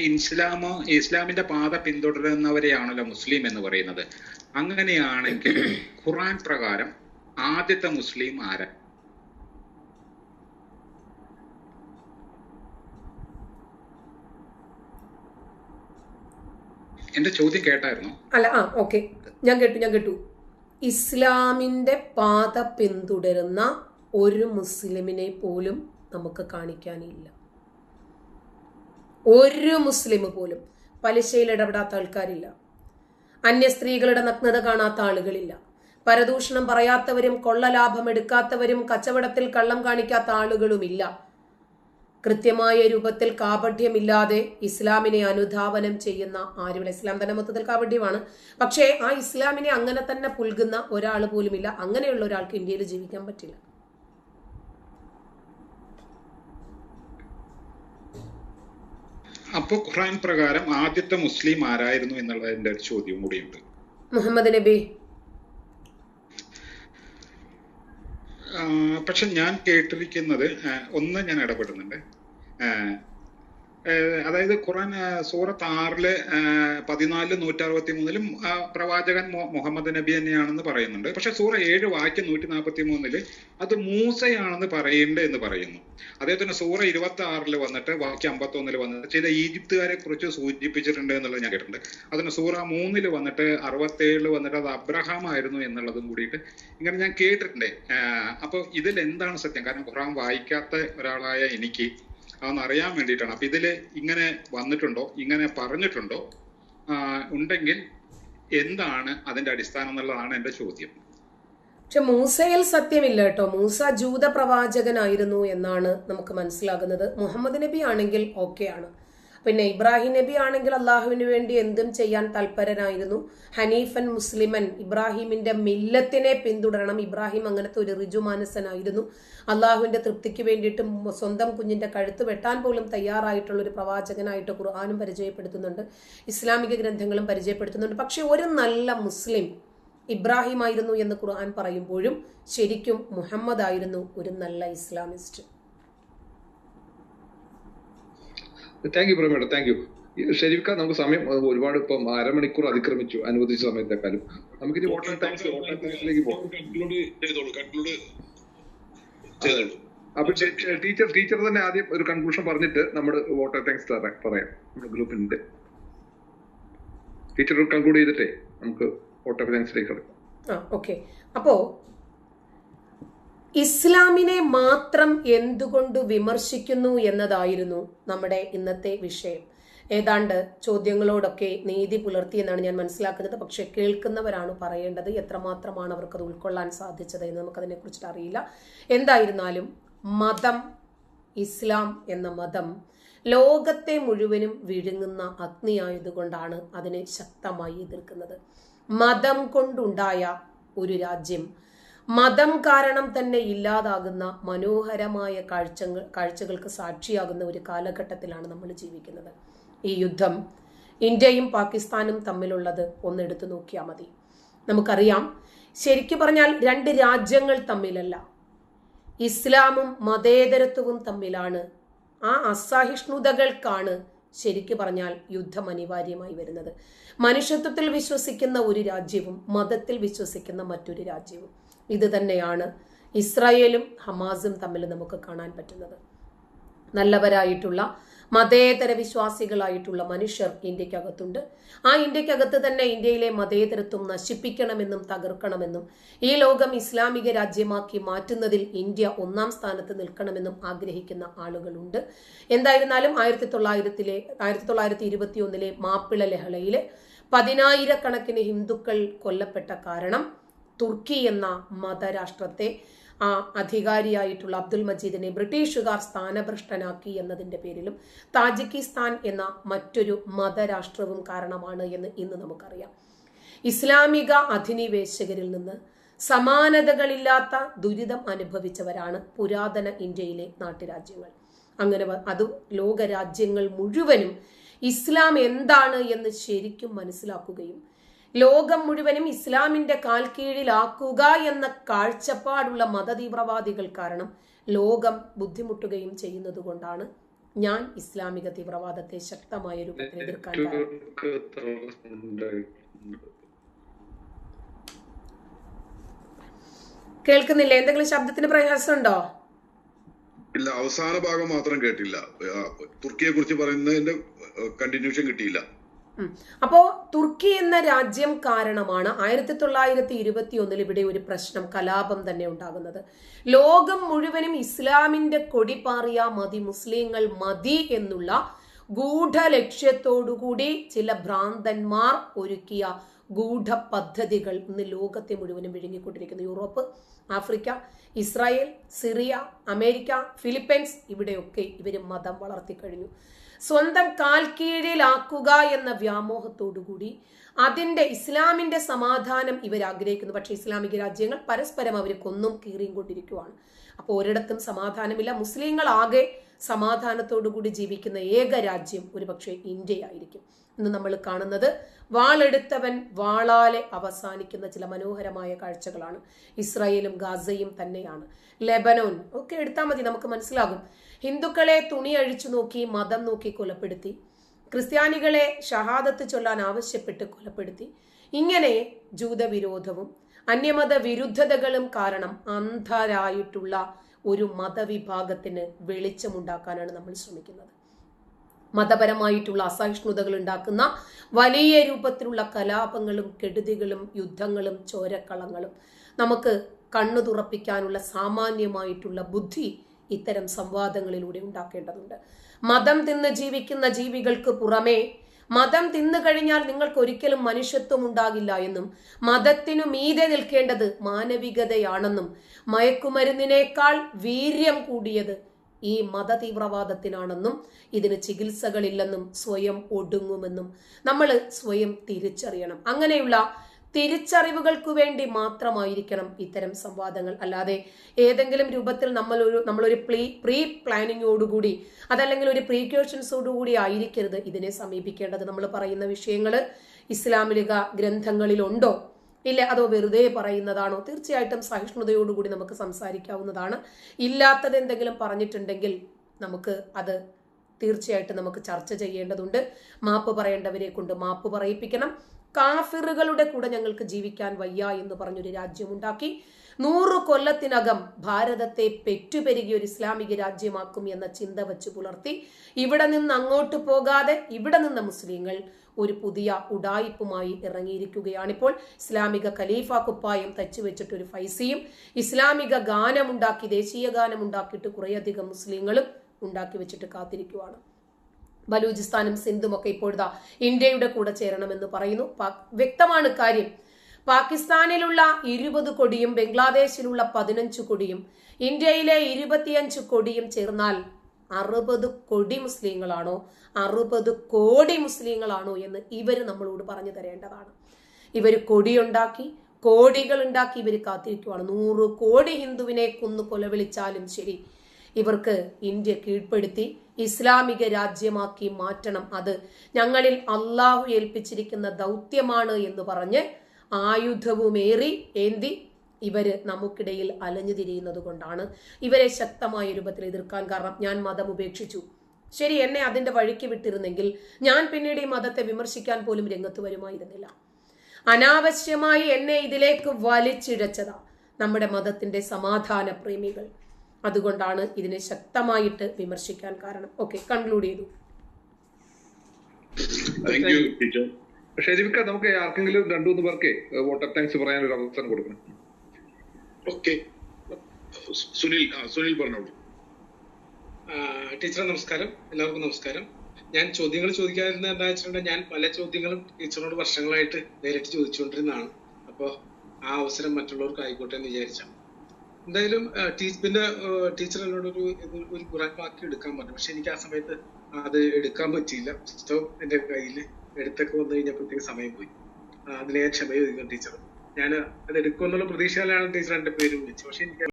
ഇസ്ലാമോ ഇസ്ലാമിന്റെ പാത പിന്തുടരുന്നവരെയാണല്ലോ മുസ്ലിം എന്ന് പറയുന്നത്. അങ്ങനെയാണെങ്കിൽ ഖുറാൻ പ്രകാരം ആദ്യത്തെ മുസ്ലിം ആര? എന്റെ ചോദ്യം കേട്ടായിരുന്നു? അല്ല ആ ഓക്കെ. ഞാൻ കേട്ടു ഞാൻ കേട്ടു. ഇസ്ലാമിന്റെ പാത പിന്തുടരുന്ന ഒരു മുസ്ലിമിനെ പോലും നമുക്ക് കാണിക്കാനില്ല. ഒരു മുസ്ലിം പോലും പലിശയിൽ ഇടപെടാത്ത ആൾക്കാരില്ല. അന്യ സ്ത്രീകളുടെ നഗ്നത കാണാത്ത ആളുകളില്ല. പരദൂഷണം പറയാത്തവരും കൊള്ളലാഭം എടുക്കാത്തവരും കച്ചവടത്തിൽ കള്ളം കാണിക്കാത്ത ആളുകളുമില്ല. കൃത്യമായ രൂപത്തിൽ കാപഠ്യമില്ലാതെ ഇസ്ലാമിനെ അനുധാവനം ചെയ്യുന്ന ആരുമില്ല. ഇസ്ലാം തന്നെ മൊത്തത്തിൽ കാപഠ്യമാണ്. പക്ഷേ ആ ഇസ്ലാമിനെ അങ്ങനെ തന്നെ പുൽകുന്ന ഒരാൾ പോലുമില്ല. അങ്ങനെയുള്ള ഒരാൾക്ക് ഇന്ത്യയിൽ ജീവിക്കാൻ പറ്റില്ല. അപ്പൊ ഖുറാൻ പ്രകാരം ആദ്യത്തെ മുസ്ലിം ആരായിരുന്നു എന്നുള്ളതിന്റെ ഒരു ചോദ്യം കൂടിയുണ്ട്. മുഹമ്മദ് നബി. പക്ഷെ ഞാൻ കേട്ടിരിക്കുന്നത് ഒന്ന് ഞാൻ ഇടപെടുന്നുണ്ട്. അതായത് ഖുറാൻ സൂറത്ത് ആറിൽ പതിനാല് നൂറ്റി അറുപത്തി മൂന്നിലും പ്രവാചകൻ മുഹമ്മദ് നബി തന്നെയാണെന്ന് പറയുന്നുണ്ട്. പക്ഷെ സൂറ ഏഴ് വാക്യം നൂറ്റി നാൽപ്പത്തി മൂന്നിൽ അത് മൂസയാണെന്ന് പറയേണ്ടത് എന്ന് പറയുന്നു. അതേപോലെ സൂറ ഇരുപത്തി ആറിൽ വന്നിട്ട് വാക്യം അമ്പത്തൊന്നിൽ വന്നിട്ട് ചില ഈജിപ്തുകാരെ കുറിച്ച് സൂചിപ്പിച്ചിട്ടുണ്ട് എന്നുള്ളത് ഞാൻ കേട്ടിട്ടുണ്ട്. അതിന് സൂറ മൂന്നിൽ വന്നിട്ട് അറുപത്തേഴിൽ വന്നിട്ട് അത് അബ്രഹാം ആയിരുന്നു എന്നുള്ളതും കൂടിയിട്ട് ഇങ്ങനെ ഞാൻ കേട്ടിട്ടുണ്ട്. അപ്പോൾ അപ്പൊ ഇതിൽ എന്താണ് സത്യം? കാരണം ഖുറാൻ വായിക്കാത്ത ഒരാളായ എനിക്ക് അതൊന്ന് അറിയാൻ വേണ്ടിയിട്ടാണ്. അപ്പൊ ഇതിൽ ഇങ്ങനെ വന്നിട്ടുണ്ടോ? ഇങ്ങനെ പറഞ്ഞിട്ടുണ്ടോ? ഉണ്ടെങ്കിൽ എന്താണ് അതിന്റെ അടിസ്ഥാനം എന്നുള്ളതാണ് എന്റെ ചോദ്യം. പക്ഷെ മൂസയിൽ സത്യമില്ല കേട്ടോ. മൂസ ജൂത പ്രവാചകനായിരുന്നു എന്നാണ് നമുക്ക് മനസ്സിലാകുന്നത്. മുഹമ്മദ് നബി ആണെങ്കിൽ ഓക്കെയാണ്. പിന്നെ ഇബ്രാഹിം നബി ആണെങ്കിൽ അള്ളാഹുവിന് വേണ്ടി എന്തും ചെയ്യാൻ തൽപരനായിരുന്നു. ഹനീഫൻ മുസ്ലിമൻ ഇബ്രാഹിമിന്റെ മില്ലത്തിനെ പിന്തുടരണം. ഇബ്രാഹിം അങ്ങനത്തെ ഒരു ഋജുമാനസനായിരുന്നു. അള്ളാഹുവിന്റെ തൃപ്തിക്ക് വേണ്ടിയിട്ട് സ്വന്തം കുഞ്ഞിന്റെ കഴുത്ത് വെട്ടാൻ പോലും തയ്യാറായിട്ടുള്ള ഒരു പ്രവാചകനായിട്ട് ഖുർആാനും പരിചയപ്പെടുത്തുന്നുണ്ട്. ഇസ്ലാമിക ഗ്രന്ഥങ്ങളും പരിചയപ്പെടുത്തുന്നുണ്ട്. പക്ഷെ ഒരു നല്ല മുസ്ലിം ഇബ്രാഹിം ആയിരുന്നു എന്ന് ഖുർആൻ പറയുമ്പോഴും ശരിക്കും മുഹമ്മദ് ആയിരുന്നു ഒരു നല്ല ഇസ്ലാമിസ്റ്റ്. താങ്ക് യു പ്രമേഡം താങ്ക് യു ഷെരീഫ്ക്ക നമുക്ക് സമയം ഒരുപാട് ഇപ്പം അരമണിക്കൂർ അതിക്രമിച്ചു അനുവദിച്ച സമയത്തെക്കാളും. നമുക്ക് ഇനി വോട്ടർ ടൈംസ് വോട്ടർ ടൈംസിലേക്ക് പോകാം. അപ്പൊ ടീച്ചർ ടീച്ചർ തന്നെ ആദ്യം ഒരു കൺക്ലൂഷൻ പറഞ്ഞിട്ട് നമ്മൾ വോട്ടർ താങ്ക്സ് പറയാം നമ്മുടെ ഗ്രൂപ്പിന്റെ ടീച്ചർ കൺക്ലൂഡ് ചെയ്തിട്ടേ നമുക്ക് വോട്ടർ താങ്ക്സിലേക്ക് കിടക്കാം. ഓക്കെ അപ്പോ ഇസ്ലാമിനെ മാത്രം എന്തുകൊണ്ട് വിമർശിക്കുന്നു എന്നതായിരുന്നു നമ്മുടെ ഇന്നത്തെ വിഷയം. ഏതാണ്ട് ചോദ്യങ്ങളോടൊക്കെ നീതി പുലർത്തി എന്നാണ് ഞാൻ മനസ്സിലാക്കുന്നത്. പക്ഷെ കേൾക്കുന്നവരാണ് പറയേണ്ടത് എത്രമാത്രമാണ് അവർക്കത് ഉൾക്കൊള്ളാൻ സാധിച്ചത് എന്ന് നമുക്കതിനെ കുറിച്ചിട്ട് അറിയില്ല. എന്തായിരുന്നാലും മതം ഇസ്ലാം എന്ന മതം ലോകത്തെ മുഴുവനും വിഴുങ്ങുന്ന അഗ്നിയായതുകൊണ്ടാണ് അതിനെ ശക്തമായി എതിർക്കുന്നത്. മതം കൊണ്ടുണ്ടായ ഒരു രാജ്യം മതം കാരണം തന്നെ ഇല്ലാതാകുന്ന മനോഹരമായ കാഴ്ചകൾ കാഴ്ചകൾക്ക് സാക്ഷിയാകുന്ന ഒരു കാലഘട്ടത്തിലാണ് നമ്മൾ ജീവിക്കുന്നത്. ഈ യുദ്ധം ഇന്ത്യയും പാകിസ്ഥാനും തമ്മിലുള്ളത് ഒന്നെടുത്തു നോക്കിയാൽ മതി. നമുക്കറിയാം ശരിക്കു പറഞ്ഞാൽ രണ്ട് രാജ്യങ്ങൾ തമ്മിലല്ല. ഇസ്ലാമും മതേതരത്വവും തമ്മിലാണ്. ആ അസഹിഷ്ണുതകൾക്കാണ് ശരിക്കു പറഞ്ഞാൽ യുദ്ധം അനിവാര്യമായി വരുന്നത്. മനുഷ്യത്വത്തിൽ വിശ്വസിക്കുന്ന ഒരു രാജ്യവും മതത്തിൽ വിശ്വസിക്കുന്ന മറ്റൊരു രാജ്യവും. ഇത് തന്നെയാണ് ഇസ്രായേലും ഹമാസും തമ്മിൽ നമുക്ക് കാണാൻ പറ്റുന്നത്. നല്ലവരായിട്ടുള്ള മതേതര വിശ്വാസികളായിട്ടുള്ള മനുഷ്യർ ഇന്ത്യക്കകത്തുണ്ട്. ആ ഇന്ത്യക്കകത്ത് തന്നെ ഇന്ത്യയിലെ മതേതരത്വം നശിപ്പിക്കണമെന്നും തകർക്കണമെന്നും ഈ ലോകം ഇസ്ലാമിക രാജ്യമാക്കി മാറ്റുന്നതിൽ ഇന്ത്യ ഒന്നാം സ്ഥാനത്ത് നിൽക്കണമെന്നും ആഗ്രഹിക്കുന്ന ആളുകളുണ്ട്. എന്തായിരുന്നാലും ആയിരത്തി തൊള്ളായിരത്തിലെ ആയിരത്തി തൊള്ളായിരത്തി ഇരുപത്തി ഒന്നിലെ മാപ്പിള ലഹളയിലെ പതിനായിരക്കണക്കിന് ഹിന്ദുക്കൾ കൊല്ലപ്പെട്ട കാരണം തുർക്കി എന്ന മതരാഷ്ട്രത്തെ ആ അധികാരിയായിട്ടുള്ള അബ്ദുൽ മജീദിനെ ബ്രിട്ടീഷുകാർ സ്ഥാനഭ്രഷ്ടനാക്കി എന്നതിന്റെ പേരിലും താജിക്കിസ്ഥാൻ എന്ന മറ്റൊരു മതരാഷ്ട്രവും കാരണമാണ് എന്ന് ഇന്ന് നമുക്കറിയാം. ഇസ്ലാമിക അധിനിവേശകരിൽ നിന്ന് സമാനതകളില്ലാത്ത ദുരിതം അനുഭവിച്ചവരാണ് പുരാതന ഇന്ത്യയിലെ നാട്ടുരാജ്യങ്ങൾ. അങ്ങനെ അത് ലോകരാജ്യങ്ങൾ മുഴുവനും ഇസ്ലാം എന്താണ് എന്ന് ശരിക്കും മനസ്സിലാക്കുകയും ലോകം മുഴുവനും ഇസ്ലാമിന്റെ കാൽ കീഴിലാക്കുക എന്ന കാഴ്ചപ്പാടുള്ള മതതീവ്രവാദികൾ കാരണം ലോകം ബുദ്ധിമുട്ടുകയും ചെയ്യുന്നത് കൊണ്ടാണ് ഞാൻ ഇസ്ലാമിക തീവ്രവാദത്തെ ശക്തമായ രൂപത്തിൽ എതിർക്കാൻ. കേൾക്കുന്നില്ല എന്തെങ്കിലും ശബ്ദത്തിന് പ്രയാസമുണ്ടോ ഇല്ല അവസാന ഭാഗം മാത്രം കേട്ടില്ല തുർക്കിയെ കുറിച്ച് പറയുന്നതിന്റെ കണ്ടിന്യൂഷൻ കിട്ടിയില്ല. അപ്പോ തുർക്കി എന്ന രാജ്യം കാരണമാണ് ആയിരത്തി തൊള്ളായിരത്തി ഇരുപത്തി ഒന്നിൽ ഇവിടെ ഒരു പ്രശ്നം കലാപം തന്നെ ഉണ്ടാകുന്നത്. ലോകം മുഴുവനും ഇസ്ലാമിന്റെ കൊടി പാറിയ മതി മുസ്ലിങ്ങൾ മതി എന്നുള്ള ഗൂഢലക്ഷ്യത്തോടുകൂടി ചില ഭ്രാന്തന്മാർ ഒരുക്കിയ ഗൂഢ പദ്ധതികൾ ഇന്ന് ലോകത്തെ മുഴുവനും വിഴുങ്ങിക്കൊണ്ടിരിക്കുന്നു. Europe Africa Israel Syria America Philippines ഇവിടെയൊക്കെ ഇവർ മതം വളർത്തിക്കഴിഞ്ഞു. സ്വന്തം കാൽ കീഴിലാക്കുക എന്ന വ്യാമോഹത്തോടുകൂടി അതിന്റെ ഇസ്ലാമിന്റെ സമാധാനം ഇവർ ആഗ്രഹിക്കുന്നു. പക്ഷേ ഇസ്ലാമിക രാജ്യങ്ങൾ പരസ്പരം അവർ കൊന്നും കീറിയും കൊണ്ടിരിക്കുവാണ് അപ്പോൾ ഒരിടത്തും സമാധാനമില്ല. മുസ്ലിങ്ങൾ ആകെ സമാധാനത്തോടുകൂടി ജീവിക്കുന്ന ഏക രാജ്യം ഒരുപക്ഷെ ഇന്ത്യയായിരിക്കും. ഇന്ന് നമ്മൾ കാണുന്നത് വാളെടുത്തവൻ വാളാലെ അവസാനിക്കുന്ന ചില മനോഹരമായ കാഴ്ചകളാണ്. ഇസ്രായേലും ഗാസയും തന്നെയാണ്. ലെബനോൻ ഒക്കെ എടുത്താൽ മതി നമുക്ക് മനസ്സിലാകും. ഹിന്ദുക്കളെ തുണി അഴിച്ചു നോക്കി മതം നോക്കി കൊലപ്പെടുത്തി. ക്രിസ്ത്യാനികളെ ഷഹാദത്ത് ചൊല്ലാൻ ആവശ്യപ്പെട്ട് കൊലപ്പെടുത്തി. ഇങ്ങനെ ജൂതവിരോധവും അന്യമത വിരുദ്ധതകളും കാരണം അന്ധരായിട്ടുള്ള ഒരു മതവിഭാഗത്തിന് വെളിച്ചമുണ്ടാക്കാനാണ് നമ്മൾ ശ്രമിക്കുന്നത്. മതപരമായിട്ടുള്ള അസഹിഷ്ണുതകൾ ഉണ്ടാക്കുന്ന വലിയ രൂപത്തിലുള്ള കലാപങ്ങളും കെടുതികളും യുദ്ധങ്ങളും ചോരക്കളങ്ങളും നമുക്ക് കണ്ണു തുറപ്പിക്കാനുള്ള സാമാന്യമായിട്ടുള്ള ബുദ്ധി ഇത്തരം സംവാദങ്ങളിലൂടെ ഉണ്ടാക്കേണ്ടതുണ്ട്. മതം തിന്ന് ജീവിക്കുന്ന ജീവികൾക്ക് പുറമേ മതം തിന്നു കഴിഞ്ഞാൽ നിങ്ങൾക്ക് ഒരിക്കലും മനുഷ്യത്വം ഉണ്ടാകില്ല എന്നും മതത്തിനു മീതെ നിൽക്കേണ്ടത് മാനവികതയാണെന്നും മയക്കുമരുന്നിനേക്കാൾ വീര്യം കൂടിയത് ഈ മത തീവ്രവാദത്തിനാണെന്നും ഇതിന് ചികിത്സകളില്ലെന്നും സ്വയം ഒടുങ്ങുമെന്നും നമ്മൾ സ്വയം തിരിച്ചറിയണം. അങ്ങനെയുള്ള തിരിച്ചറിവുകൾക്കു വേണ്ടി മാത്രമായിരിക്കണം ഇത്തരം സംവാദങ്ങൾ. അല്ലാതെ ഏതെങ്കിലും രൂപത്തിൽ നമ്മൾ ഒരു നമ്മളൊരു പ്രീ പ്രീ പ്ലാനിങ്ങോടുകൂടി അതല്ലെങ്കിൽ ഒരു പ്രീക്യൂഷൻസോടുകൂടി ആയിരിക്കരുത്. ഇതിനെ സമീപിക്കേണ്ടത് നമ്മൾ പറയുന്ന വിഷയങ്ങൾ ഇസ്ലാമിക ഗ്രന്ഥങ്ങളിലുണ്ടോ? ഇല്ല അതോ വെറുതെ പറയുന്നതാണോ? തീർച്ചയായിട്ടും സഹിഷ്ണുതയോടുകൂടി നമുക്ക് സംസാരിക്കാവുന്നതാണ്. ഇല്ലാത്തത് എന്തെങ്കിലും പറഞ്ഞിട്ടുണ്ടെങ്കിൽ നമുക്ക് അത് തീർച്ചയായിട്ടും നമുക്ക് ചർച്ച ചെയ്യേണ്ടതുണ്ട്. മാപ്പ് പറയേണ്ടവരെ കൊണ്ട് മാപ്പ് പറയിപ്പിക്കണം. കാഫിറുകളുടെ കൂടെ ഞങ്ങൾക്ക് ജീവിക്കാൻ വയ്യ എന്ന് പറഞ്ഞൊരു രാജ്യമുണ്ടാക്കി. നൂറ് കൊല്ലത്തിനകം ഭാരതത്തെ പെറ്റുപെരുകിയ ഒരു ഇസ്ലാമിക രാജ്യമാക്കും എന്ന ചിന്ത വെച്ച് പുലർത്തി. ഇവിടെ നിന്ന് അങ്ങോട്ട് പോകാതെ ഇവിടെ നിന്ന് മുസ്ലിങ്ങൾ ഒരു പുതിയ ഉടായിപ്പുമായി ഇറങ്ങിയിരിക്കുകയാണിപ്പോൾ. ഇസ്ലാമിക ഖലീഫ കുപ്പായം തച്ചു വെച്ചിട്ട് ഒരു ഫൈസിയും ഇസ്ലാമിക ഗാനമുണ്ടാക്കി ദേശീയ ഗാനമുണ്ടാക്കിയിട്ട് കുറേയധികം മുസ്ലിങ്ങളും ഉണ്ടാക്കി വെച്ചിട്ട് കാത്തിരിക്കുവാണ്. ബലൂചിസ്ഥാനും സിന്ധും ഒക്കെ ഇപ്പോഴതാ ഇന്ത്യയുടെ കൂടെ ചേരണമെന്ന് പറയുന്നു. വ്യക്തമാണ് കാര്യം. പാകിസ്ഥാനിലുള്ള ഇരുപത് കൊടിയും ബംഗ്ലാദേശിലുള്ള പതിനഞ്ച് കൊടിയും ഇന്ത്യയിലെ ഇരുപത്തിയഞ്ച് കൊടിയും ചേർന്നാൽ അറുപത് കൊടി മുസ്ലിങ്ങളാണോ അറുപത് കോടി മുസ്ലിങ്ങളാണോ എന്ന് ഇവർ നമ്മളോട് പറഞ്ഞു തരേണ്ടതാണ്. ഇവർ കൊടിയുണ്ടാക്കി കോടികൾ ഉണ്ടാക്കി ഇവർ കാത്തിരിക്കുവാണ്. നൂറ് കോടി ഹിന്ദുവിനെ കൊന്നു കൊലവിളിച്ചാലും ശരി ഇവർക്ക് ഇന്ത്യ കീഴ്പ്പെടുത്തി ഇസ്ലാമിക രാജ്യമാക്കി മാറ്റണം. അത് ഞങ്ങളിൽ അള്ളാഹു ഏൽപ്പിച്ചിരിക്കുന്ന ദൗത്യമാണ് എന്ന് പറഞ്ഞ് ആയുധവുമേറി ഏന്തി ഇവർ നമുക്കിടയിൽ അലഞ്ഞു തിരിയുന്നത് കൊണ്ടാണ് ഇവരെ ശക്തമായ രൂപത്തിൽ എതിർക്കാൻ കാരണം. ഞാൻ മതം ഉപേക്ഷിച്ചു. ശരി എന്നെ അതിന്റെ വഴിക്ക് വിട്ടിരുന്നെങ്കിൽ ഞാൻ പിന്നീട് ഈ മതത്തെ വിമർശിക്കാൻ പോലും രംഗത്ത് വരുമായിരുന്നില്ല. അനാവശ്യമായി എന്നെ ഇതിലേക്ക് വലിച്ചിഴച്ചതാ നമ്മുടെ മതത്തിന്റെ സമാധാന പ്രേമികൾ. അതുകൊണ്ടാണ് ഇതിനെ ശക്തമായിട്ട് വിമർശിക്കാൻ കാരണം. ഓക്കെ കൺക്ലൂഡ് ചെയ്തു. ഷെരീഫിക്ക നമുക്ക് ആർക്കെങ്കിലും രണ്ടു മൂന്ന് പേർക്ക് വോട്ടർ താങ്ക്സ് പറയാൻ ഒരു അവസരം കൊടുക്കണം. ഓക്കെ സുനിൽ സുനിൽ പറഞ്ഞോളൂ. ടീച്ചറെ നമസ്കാരം. എല്ലാവർക്കും നമസ്കാരം. ഞാൻ ചോദ്യങ്ങൾ ചോദിക്കാതിരുന്ന എന്താ വെച്ചിട്ടുണ്ടെങ്കിൽ ഞാൻ പല ചോദ്യങ്ങളും ടീച്ചറിനോട് വർഷങ്ങളായിട്ട് നേരിട്ട് ചോദിച്ചുകൊണ്ടിരുന്നതാണ്. അപ്പോൾ ആ അവസരം മറ്റുള്ളവർക്ക് ആയിക്കോട്ടെ എന്ന് വിചാരിച്ചാണ്. എന്തായാലും ടീച്ചിന്റെ ടീച്ചർ എന്നോട് ഒരു ഒരു ഖുറാൻ വാക്ക് എടുക്കാൻ പറഞ്ഞു. പക്ഷെ എനിക്ക് ആ സമയത്ത് അത് എടുക്കാൻ പറ്റിയില്ല. പുസ്തകം എന്റെ കയ്യിൽ എടുത്തൊക്കെ വന്നു കഴിഞ്ഞപ്പോഴത്തേക്ക് സമയം പോയി. അതിനെ ക്ഷമ ചോദിക്കുന്നു ടീച്ചർ. ഞാൻ അത് എടുക്കുമെന്നുള്ള പ്രതീക്ഷയിലാണ് ടീച്ചർ എന്റെ പേര് വിളിച്ചത്. പക്ഷെ എനിക്ക്